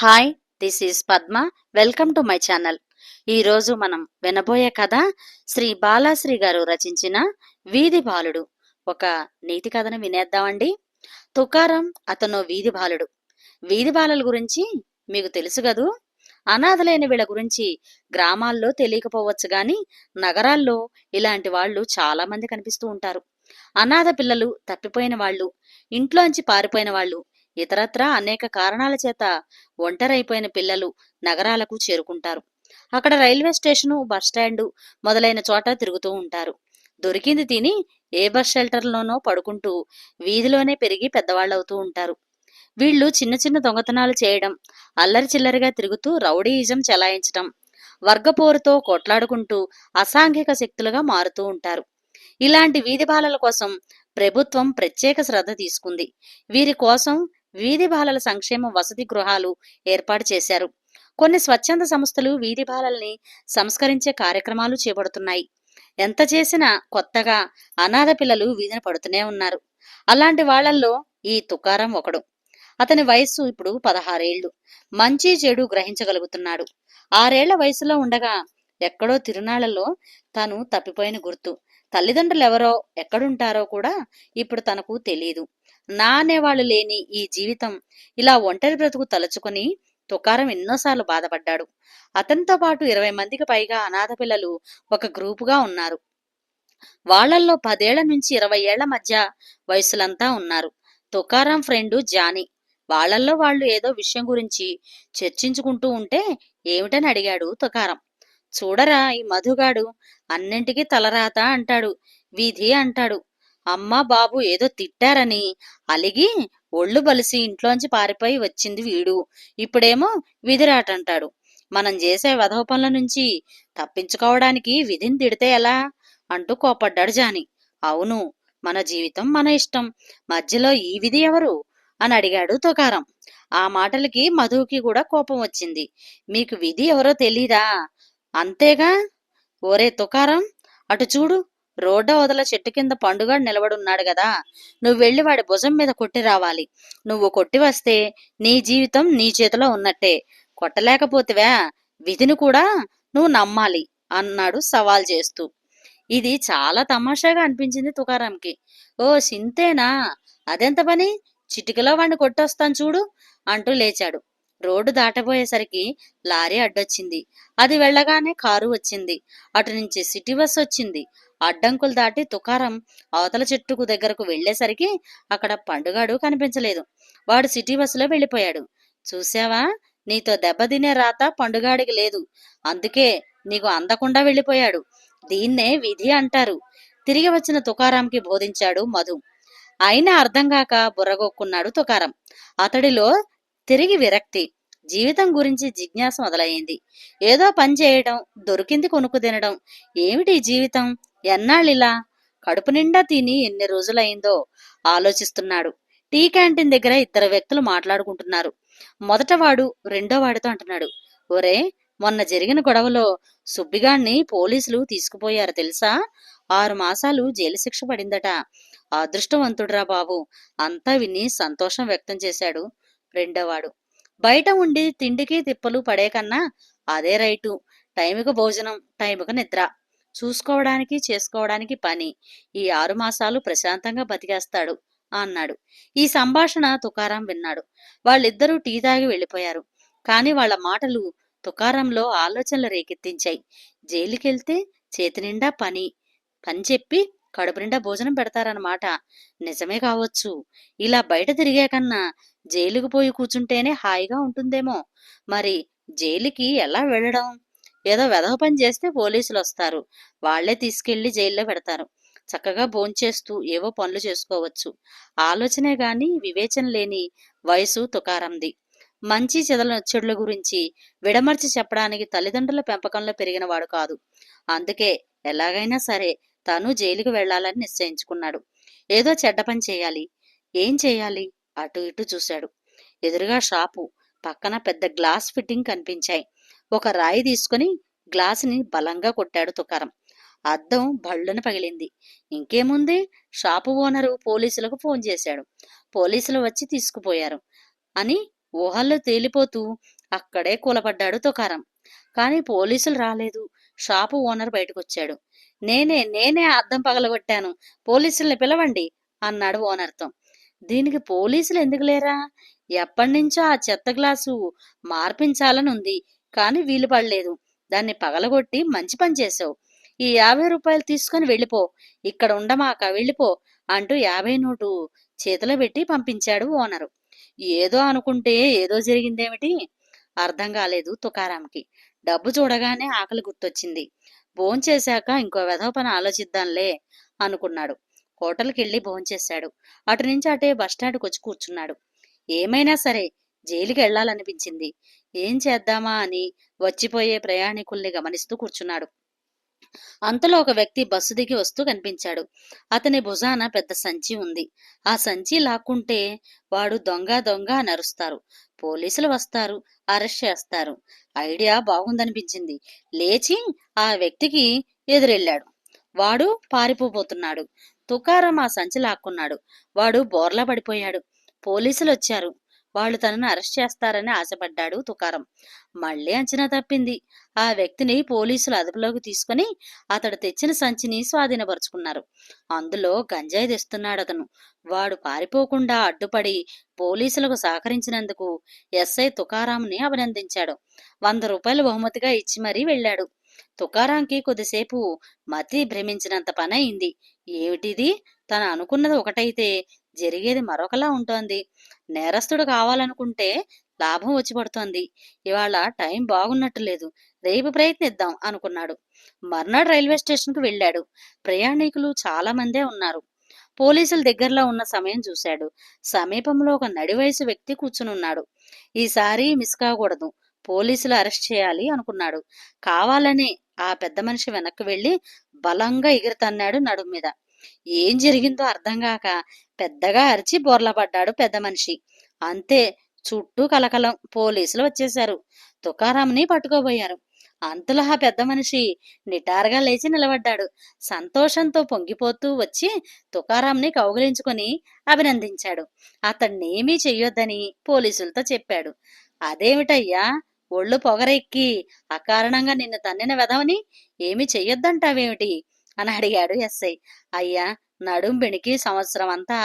Hi this is Padma welcome to my channel ఈరోజు మనం వినబోయే కథ శ్రీ బాలాశ్రీ గారు రచించిన వీధి బాలుడు. ఒక నీతి కథను వినేద్దామండి. తుకారం అతను వీధి బాలుడు. వీధి బాలల గురించి మీకు తెలుసు కదూ? అనాథలైన వీళ్ళ గురించి గ్రామాల్లో తెలియకపోవచ్చు గాని నగరాల్లో ఇలాంటి వాళ్ళు చాలా మంది కనిపిస్తూ ఉంటారు. అనాథ పిల్లలు తప్పిపోయిన వాళ్ళు ఇంట్లోంచి పారిపోయిన వాళ్ళు ఇతరత్రా అనేక కారణాల చేత ఒంటరైపోయిన పిల్లలు నగరాలకు చేరుకుంటారు. అక్కడ రైల్వే స్టేషను బస్టాండు మొదలైన చోట తిరుగుతూ ఉంటారు. దొరికింది తిని ఏ బస్ షెల్టర్లోనో పడుకుంటూ వీధిలోనే పెరిగి పెద్దవాళ్ళవుతూ ఉంటారు. వీళ్ళు చిన్న చిన్న దొంగతనాలు చేయడం అల్లరి చిల్లరిగా తిరుగుతూ రౌడీయిజం చెలాయించడం వర్గపోరుతో కొట్లాడుకుంటూ అసాంఘిక శక్తులుగా మారుతూ ఉంటారు. ఇలాంటి వీధి బాలల కోసం ప్రభుత్వం ప్రత్యేక శ్రద్ధ తీసుకుంది. వీరి కోసం వీధి బాలల సంక్షేమ వసతి గృహాలు ఏర్పాటు చేశారు. కొన్ని స్వచ్ఛంద సంస్థలు వీధి బాలల్ని సంస్కరించే కార్యక్రమాలు చేపడుతున్నాయి. ఎంత చేసినా కొత్తగా అనాథ పిల్లలు వీధిన పడుతూనే ఉన్నారు. అలాంటి వాళ్ళల్లో ఈ తుకారం ఒకడు. అతని వయస్సు ఇప్పుడు పదహారేళ్ళు మంచి చెడు గ్రహించగలుగుతున్నాడు. ఆరేళ్ళ వయసులో ఉండగా ఎక్కడో తిరునాళ్ళలో తాను తప్పిపోయిన గుర్తు. తల్లిదండ్రులు ఎవరో ఎక్కడుంటారో కూడా ఇప్పుడు తనకు తెలియదు నా అనేవాళ్ళు లేని ఈ జీవితం ఇలా ఒంటరి బ్రతుకు తలుచుకుని తుకారం ఎన్నోసార్లు బాధపడ్డాడు. అతనితో పాటు ఇరవై మందికి పైగా అనాథ పిల్లలు ఒక గ్రూపుగా ఉన్నారు. వాళ్ళల్లో పదేళ్ళ నుంచి ఇరవై ఏళ్ళ మధ్య వయసులంతా ఉన్నారు. Tukaram friend Johnny. వాళ్ళల్లో వాళ్ళు ఏదో విషయం గురించి చర్చించుకుంటూ ఉంటే ఏమిటని అడిగాడు తుకారం. చూడరా ఈ మధుగాడు? అన్నింటికి తలరాత అంటాడు వీధి అంటాడు. అమ్మ బాబు ఏదో తిట్టారని. అలిగి ఒళ్ళు బలిసి ఇంట్లోంచి పారిపోయి వచ్చింది వీడు. ఇప్పుడేమో విధిరాటంటాడు. మనం చేసే వధవ పనుల నుంచి తప్పించుకోవడానికి విధిని తిడితే ఎలా? అంటూ కోపడ్డాడు జాని. అవును మన జీవితం మన ఇష్టం. మధ్యలో ఈ విధి ఎవరు? అని అడిగాడు తుకారం. ఆ మాటలకి మధుకి కూడా కోపం వచ్చింది. మీకు విధి ఎవరో తెలీదా? అంతేగా? ఓరే తుకారం అటు చూడు రోడ్డ వదల చెట్టు కింద పండుగాడు నిలబడున్నాడు కదా నువ్వు వెళ్ళి వాడి భుజం మీద కొట్టి రావాలి. నువ్వు కొట్టి వస్తే నీ జీవితం నీ చేతిలో ఉన్నట్టే. కొట్టలేకపోతేవా? విధిని కూడా నువ్వు నమ్మాలి అన్నాడు సవాల్ చేస్తూ. ఇది చాలా తమాషాగా అనిపించింది తుకారాంకి. ఓ సింతేనా? అదెంత పని? చిటికలో వాడిని కొట్టొస్తాను చూడు అంటూ లేచాడు. రోడ్డు దాటబోయేసరికి లారీ అడ్డొచ్చింది. అది వెళ్ళగానే కారు వచ్చింది. అటు నుంచి సిటీ బస్ వచ్చింది. అడ్డంకులు దాటి తుకారం అవతల చెట్టుకు దగ్గరకు వెళ్ళేసరికి అక్కడ పండుగాడు కనిపించలేదు. వాడు సిటీ బస్సులో వెళ్ళిపోయాడు. చూసావా నీతో దెబ్బతినే రాత పండుగాడికి లేదు. అందుకే నీకు అందకుండా వెళ్ళిపోయాడు. దీన్నే విధి అంటారు. తిరిగి వచ్చిన తుకారాంకి బోధించాడు మధు. అయినా అర్థం కాక బుర్రగొక్కున్నాడు తుకారం. అతడిలో తిరిగి విరక్తి. జీవితం గురించి జిజ్ఞాస మొదలయ్యింది ఏదో పని చేయడం దొరికింది కొనుక్కు తినడం. ఏమిటి జీవితం? ఎన్నాళ్ళిలా? కడుపు నిండా తిని ఎన్ని రోజులైందో ఆలోచిస్తున్నాడు. టీ క్యాంటీన్ దగ్గర ఇద్దరు వ్యక్తులు మాట్లాడుకుంటున్నారు. మొదట వాడు రెండో వాడితో అంటున్నాడు. ఒరే మొన్న జరిగిన గొడవలో సుబ్బిగాణ్ణి పోలీసులు తీసుకుపోయారు తెలుసా? ఆరు మాసాలు జైలు శిక్ష పడిందట. అదృష్టవంతుడురా బాబు. అంతా విని సంతోషం వ్యక్తం చేశాడు. రెండోవాడు. బయట ఉండి తిండికి తిప్పలు పడే కన్నా అదే రైటు. టైముకు భోజనం టైముకు నిద్ర. చూసుకోవడానికి చేసుకోవడానికి పని. ఈ ఆరు మాసాలు ప్రశాంతంగా బతికేస్తాడు అన్నాడు. ఈ సంభాషణ తుకారం విన్నాడు. వాళ్ళిద్దరూ టీ తాగి వెళ్ళిపోయారు. కాని వాళ్ళ మాటలు తుకారంలో ఆలోచనలు రేకెత్తించాయి. జైలుకెళ్తే చేతి నిండా పని. పని చెప్పి కడుపు నిండా భోజనం పెడతారన్నమాట. నిజమే కావచ్చు. ఇలా బయట తిరిగే కన్నా జైలుకు పోయి కూర్చుంటేనే హాయిగా ఉంటుందేమో. మరి జైలుకి ఎలా వెళ్ళడం? ఏదో వెధవ పని చేస్తే పోలీసులు వస్తారు. వాళ్ళే తీసుకెళ్ళి జైల్లో పెడతారు. చక్కగా భోంచేస్తూ ఏవో పనులు చేసుకోవచ్చు. ఆలోచనే గాని వివేచన లేని వయసు తుకారంది. మంచి చెదల చెడుల గురించి విడమర్చి చెప్పడానికి తల్లిదండ్రుల పెంపకంలో పెరిగిన వాడు కాదు. అందుకే ఎలాగైనా సరే తాను జైలుకు వెళ్ళాలని నిశ్చయించుకున్నాడు. ఏదో చెడ్డ పని చేయాలి. ఏం చేయాలి? అటు ఇటు చూశాడు. ఎదురుగా షాపు పక్కన పెద్ద గ్లాస్ ఫిట్టింగ్ కనిపించాయి. ఒక రాయి తీసుకుని గ్లాసుని బలంగా కొట్టాడు తుకారం. అద్దం భళ్ళున పగిలింది. ఇంకేముంది? షాపు ఓనరు పోలీసులకు ఫోన్ చేశాడు. పోలీసులు వచ్చి తీసుకుపోయారు అని ఊహల్లో తేలిపోతూ అక్కడే కూలపడ్డాడు తుకారం. కానీ పోలీసులు రాలేదు. షాపు ఓనర్ బయటకొచ్చాడు. నేనే నేనే అద్దం పగలగొట్టాను. పోలీసుల్ని పిలవండి అన్నాడు ఓనర్తో. దీనికి పోలీసులు ఎందుకు లేరా? ఎప్పటినుంచో ఆ చెత్త గ్లాసు మార్పించాలని ఉంది కానీ వీలు పడలేదు. దాన్ని పగలగొట్టి మంచి పని చేసావు ఈ యాభై రూపాయలు తీసుకొని వెళ్ళిపో. ఇక్కడ ఉండమాక వెళ్ళిపో అంటూ యాభై నోటు చేతిలో పెట్టి పంపించాడు ఓనరు. ఏదో అనుకుంటే ఏదో జరిగిందేమిటి? అర్థం కాలేదు తుకారాంకి. డబ్బు చూడగానే ఆకలి గుర్తొచ్చింది. భోంచేశాక ఇంకో వెధవ పని ఆలోచిద్దాంలే అనుకున్నాడు. హోటల్కి వెళ్ళి భోంచేశాడు అటు నుంచి అటే బస్టాండ్కి వచ్చి కూర్చున్నాడు. ఏమైనా సరే జైలుకి వెళ్ళాలనిపించింది ఏం చేద్దామా అని వచ్చిపోయే ప్రయాణికుల్ని గమనిస్తూ కూర్చున్నాడు. అంతలో ఒక వ్యక్తి బస్సు దిగి వస్తూ కనిపించాడు. అతని భుజాన పెద్ద సంచి ఉంది. ఆ సంచి లాక్కుంటే వాడు దొంగ దొంగ నరుస్తారు. పోలీసులు వస్తారు అరెస్ట్ చేస్తారు. ఐడియా బాగుందనిపించింది. లేచి ఆ వ్యక్తికి ఎదురెళ్ళాడు. వాడు పారిపోబోతున్నాడు. తుకారం ఆ సంచి లాక్కున్నాడు. వాడు బోర్లా పడిపోయాడు. పోలీసులు వచ్చారు వాళ్ళు తనను అరెస్ట్ చేస్తారని ఆశపడ్డాడు తుకారం. మళ్ళీ అంచనా తప్పింది. ఆ వ్యక్తిని పోలీసులు అదుపులోకి తీసుకుని అతడు తెచ్చిన సంచిని స్వాధీనపరుచుకున్నారు. అందులో గంజాయి తెస్తున్నాడు అతను వాడు పారిపోకుండా అడ్డుపడి పోలీసులకు సహకరించినందుకు ఎస్ఐ తుకారాంని అభినందించాడు. వంద రూపాయలు బహుమతిగా ఇచ్చి మరీ వెళ్ళాడు. తుకారాంకి కొద్దిసేపు మతి భ్రమించినంత పని అయింది ఏమిటిది? తను అనుకున్నది ఒకటైతే జరిగేది మరొకలా ఉంటోంది. నేరస్తుడు కావాలనుకుంటే లాభం వచ్చి పడుతోంది. ఇవాళ టైం బాగున్నట్టు లేదు. రేపు ప్రయత్నిద్దాం అనుకున్నాడు. మర్నాడు రైల్వే స్టేషన్కు వెళ్ళాడు. ప్రయాణికులు చాలా మందే ఉన్నారు. పోలీసుల దగ్గరలో ఉన్న సమయం చూశాడు. సమీపంలో ఒక నడివయసు వ్యక్తి కూర్చునున్నాడు. ఈసారి మిస్ కాకూడదు. పోలీసులు అరెస్ట్ చేయాలి అనుకున్నాడు. కావాలని ఆ పెద్ద మనిషి వెనక్కి వెళ్ళి బలంగా ఎగిరితన్నాడు నడుము మీద. ఏం జరిగిందో అర్థం కాక పెద్దగా అరిచి బోర్లపడ్డాడు పెద్ద మనిషి. అంతే చుట్టూ కలకలం పోలీసులు వచ్చేశారు. తుకారాంని పట్టుకోబోయారు. అంతలో ఆ పెద్ద మనిషి నిటారుగా లేచి నిలబడ్డాడు. సంతోషంతో పొంగిపోతూ వచ్చి తుకారాంని కౌగిలించుకొని అభినందించాడు. అతన్నేమీ చెయ్యొద్దని పోలీసులతో చెప్పాడు. అదేమిటయ్యా? ఒళ్ళు పొగరెక్కి అకారణంగా నిన్ను తన్నిన వెధవని ఏమి చెయ్యొద్దంటావేమిటి? అని అడిగాడు ఎస్ఐ. అయ్యా నడుం బెణికి సంవత్సరం అంతా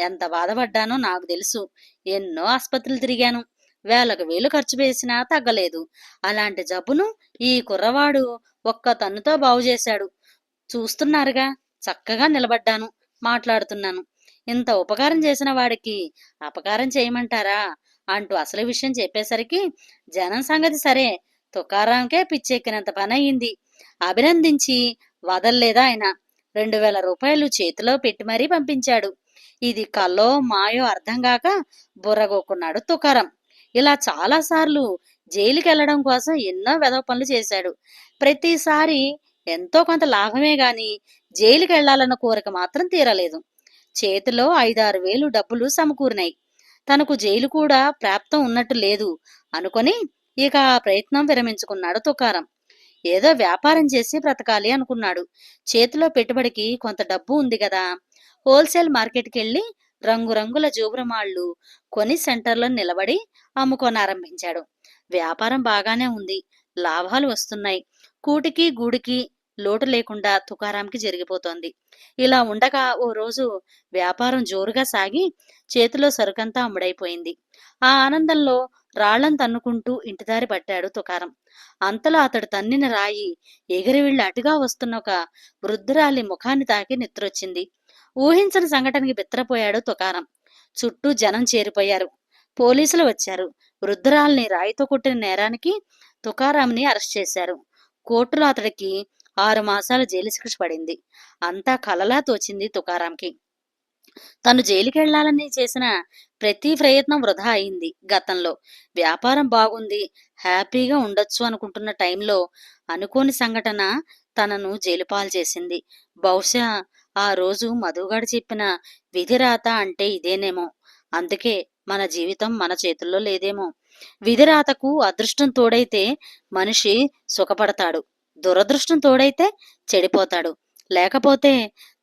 ఎంత బాధపడ్డానో నాకు తెలుసు. ఎన్నో ఆసుపత్రులు తిరిగాను. వేలకు వేలు ఖర్చు వేసినా తగ్గలేదు. అలాంటి జబ్బును ఈ కుర్రవాడు ఒక్క తన్నుతో బాగు చేశాడు. చూస్తున్నారుగా చక్కగా నిలబడ్డాను మాట్లాడుతున్నాను. ఇంత ఉపకారం చేసిన వాడికి అపకారం చేయమంటారా? అంటూ అసలు విషయం చెప్పేసరికి జనం సంగతి సరే. తుకారాంకే పిచ్చెక్కినంత పని అయింది అభినందించి వదల్లేదా ఆయన? రెండు వేల రూపాయలు చేతిలో పెట్టి మరీ పంపించాడు. ఇది కల్లో మాయో అర్థం కాక బుర్రగోకున్నాడు తుకారం. ఇలా చాలాసార్లు జైలుకి వెళ్ళడం కోసం ఎన్నో వెధవ పనులు చేశాడు. ప్రతిసారి ఎంతో కొంత లాభమే గాని జైలుకి వెళ్ళాలన్న కోరిక మాత్రం తీరలేదు. చేతిలో ఐదారు వేలు డబ్బులు సమకూరినాయి. తనకు జైలు కూడా ప్రాప్తం ఉన్నట్టు లేదు అనుకొని ఇక ఆ ప్రయత్నం విరమించుకున్నాడు తుకారం. ఏదో వ్యాపారం చేసి బ్రతకాలి అనుకున్నాడు. చేతిలో పెట్టుబడికి కొంత డబ్బు ఉంది కదా. హోల్సేల్ మార్కెట్కి వెళ్ళి రంగురంగుల జోబురమాళ్ళు కొని సెంటర్లో నిలబడి అమ్ముకొనారంభించాడు వ్యాపారం బాగానే ఉంది. లాభాలు వస్తున్నాయి. కూటికి గూడికి లోటు లేకుండా తుకారాంకి జరిగిపోతోంది. ఇలా ఉండగా ఓ రోజు వ్యాపారం జోరుగా సాగి చేతిలో సరుకంతా అమ్ముడైపోయింది. ఆ ఆనందంలో రాళ్ళను తన్నుకుంటూ ఇంటిదారి పట్టాడు తుకారం. అంతలో అతడు తన్నిన రాయి ఎగిరి వెళ్ళి అటుగా వస్తున్న ఒక వృద్ధురాలి ముఖాన్ని తాకి నిద్రొచ్చింది. ఊహించని సంఘటనకి బిత్తరపోయాడు తుకారం. చుట్టూ జనం చేరిపోయారు. పోలీసులు వచ్చారు. వృద్ధురాల్ని రాయితో కొట్టిన నేరానికి తుకారాంని అరెస్ట్ చేశారు. కోర్టులో అతడికి ఆరు మాసాలు జైలు శిక్ష పడింది. అంతా కలలా తోచింది తుకారాంకి. తను జైలుకెళ్ళాలని చేసిన ప్రతి ప్రయత్నం వృధా అయింది గతంలో. వ్యాపారం బాగుంది హ్యాపీగా ఉండొచ్చు అనుకుంటున్న టైంలో అనుకోని సంఘటన తనను జైలుపాలు చేసింది. బహుశా ఆ రోజు మధుగాడు చెప్పిన విధిరాత అంటే ఇదేనేమో. అందుకే మన జీవితం మన చేతుల్లో లేదేమో. విధిరాతకు అదృష్టం తోడైతే మనిషి సుఖపడతాడు. దురదృష్టం తోడైతే చెడిపోతాడు. లేకపోతే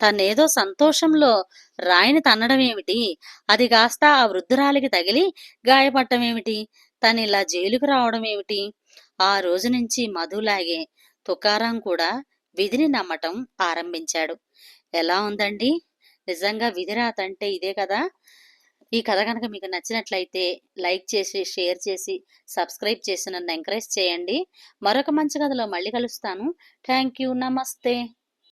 తనేదో సంతోషంలో రాయిని తన్నడమేమిటి? అది కాస్త ఆ వృద్ధురాలికి తగిలి గాయపడటమేమిటి తను ఇలా జైలుకు రావడం ఏమిటి ఆ రోజు నుంచి మధులాగే తుకారాం కూడా విధిని నమ్మటం ఆరంభించాడు. ఎలా ఉందండి? నిజంగా విధిరాత అంటే ఇదే కదా? ఈ కథ కనుక మీకు నచ్చినట్లయితే లైక్ చేసి షేర్ చేసి సబ్స్క్రైబ్ చేసి నన్ను ఎంకరేజ్ చేయండి. మరొక మంచి కథలో మళ్ళీ కలుస్తాను. థ్యాంక్ యూ నమస్తే.